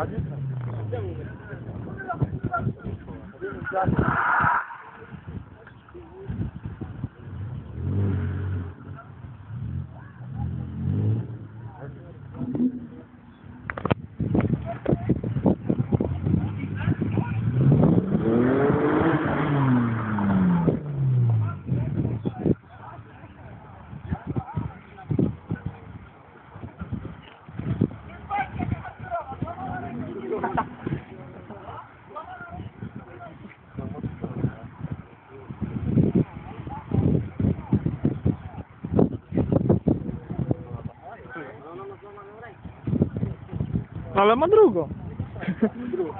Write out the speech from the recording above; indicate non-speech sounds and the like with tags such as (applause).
Acı? Ale ma drugą. (laughs) (laughs)